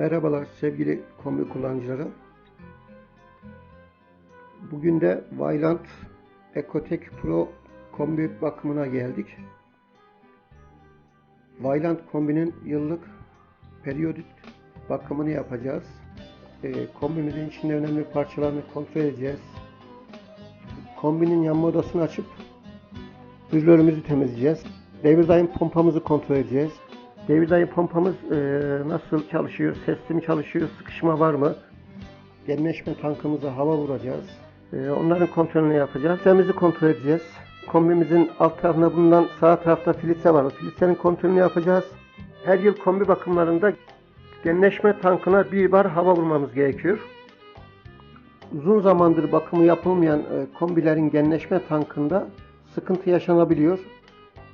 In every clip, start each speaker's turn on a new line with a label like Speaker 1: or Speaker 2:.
Speaker 1: Merhabalar sevgili kombi kullanıcıları. Bugün de Vaillant Ecotec Pro kombi bakımına geldik. Vaillant kombinin yıllık periyodik bakımını yapacağız. Ee, kombimizin içinde önemli parçalarını kontrol edeceğiz. Kombinin yanma odasını açıp hüzlerimizi temizleyeceğiz. Devir daim pompamızı kontrol edeceğiz. Devir daim pompamız e, nasıl çalışıyor, sesli mi çalışıyor, sıkışma var mı? Genleşme tankımıza hava vuracağız. E, onların kontrolünü yapacağız. Filtremizi kontrol edeceğiz. Kombimizin alt tarafında bulunan sağ tarafta filtre var. O filtrenin kontrolünü yapacağız. Her yıl kombi bakımlarında genleşme tankına bir bar hava vurmamız gerekiyor. Uzun zamandır bakımı yapılmayan e, kombilerin genleşme tankında sıkıntı yaşanabiliyor.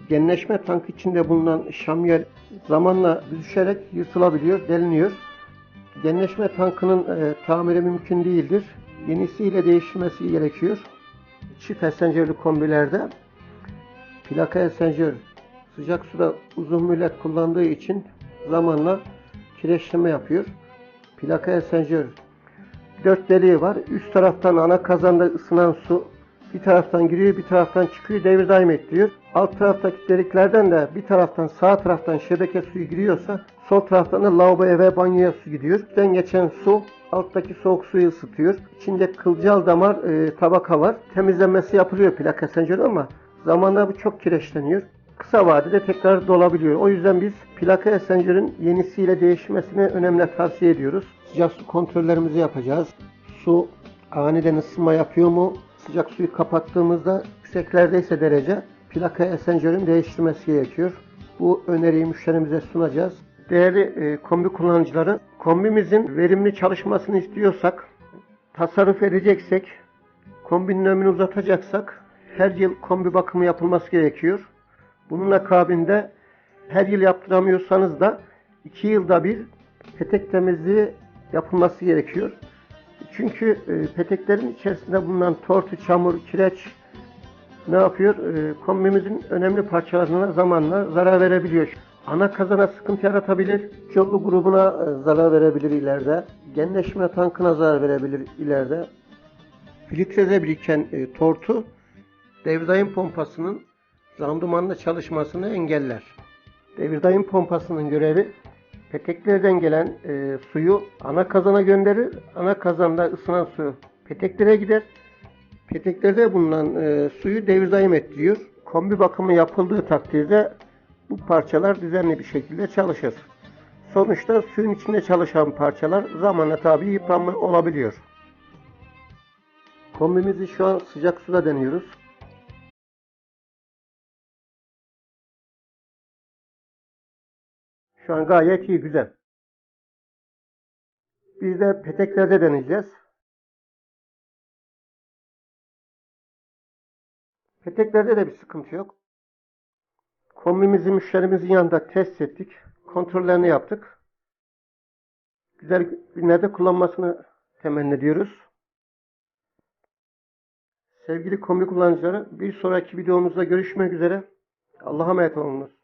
Speaker 1: Genleşme tank içinde bulunan şamyer zamanla büzüşerek yırtılabiliyor, deliniyor. Genleşme tankının e, tamiri mümkün değildir. Yenisiyle değiştirmesi gerekiyor. Çift esencerli kombilerde plaka esencer sıcak suda uzun müddet kullandığı için zamanla kireçleme yapıyor. Plaka esencer dört deliği var. Üst taraftan ana kazanda ısınan su bir taraftan giriyor bir taraftan çıkıyor devir daim ettiriyor. Alt taraftaki deliklerden de bir taraftan sağ taraftan şebeke suyu giriyorsa sol taraftan da lavaboya ve banyoya su gidiyor. Üstten geçen su alttaki soğuk suyu ısıtıyor. İçinde kılcal damar e, tabaka var. Temizlenmesi yapılıyor plak esencerli ama zamanla bu çok kireçleniyor. Kısa vadede tekrar dolabiliyor. O yüzden biz plaka esencerin yenisiyle değişmesini önemli tavsiye ediyoruz. Sıcak su kontrollerimizi yapacağız. Su aniden ısınma yapıyor mu? Sıcak suyu kapattığımızda yükseklerdeyse derece plaka esencerin değiştirmesi gerekiyor. Bu öneriyi müşterimize sunacağız. Değerli e, kombi kullanıcıları, kombimizin verimli çalışmasını istiyorsak, tasarruf edeceksek, kombinin ömrünü uzatacaksak her yıl kombi bakımı yapılması gerekiyor. Bunun akabinde her yıl yaptıramıyorsanız da 2 yılda bir petek temizliği yapılması gerekiyor. Çünkü e, peteklerin içerisinde bulunan tortu, çamur, kireç ne yapıyor? E, kombimizin önemli parçalarına zamanla zarar verebiliyor. Ana kazana sıkıntı yaratabilir. Yollu grubuna e, zarar verebilir ileride. Genleşme tankına zarar verebilir ileride. Filtrede biriken e, tortu devirdaim pompasının randımanlı çalışmasını engeller. Devirdaim pompasının görevi peteklerden gelen e, suyu ana kazana gönderir. Ana kazanda ısınan su peteklere gider. Peteklerde bulunan e, suyu devir daim ettiriyor. Kombi bakımı yapıldığı takdirde bu parçalar düzenli bir şekilde çalışır. Sonuçta suyun içinde çalışan parçalar zamanla tabi yıpranma olabiliyor. Kombimizi şu an sıcak suda deniyoruz. Şu an gayet iyi, güzel. Biz de peteklerde deneyeceğiz. Peteklerde de bir sıkıntı yok. Kombimizi müşterimizin yanında test ettik. Kontrollerini yaptık. Güzel günlerde kullanmasını temenni ediyoruz. Sevgili kombi kullanıcıları bir sonraki videomuzda görüşmek üzere. Allah'a emanet olunuz.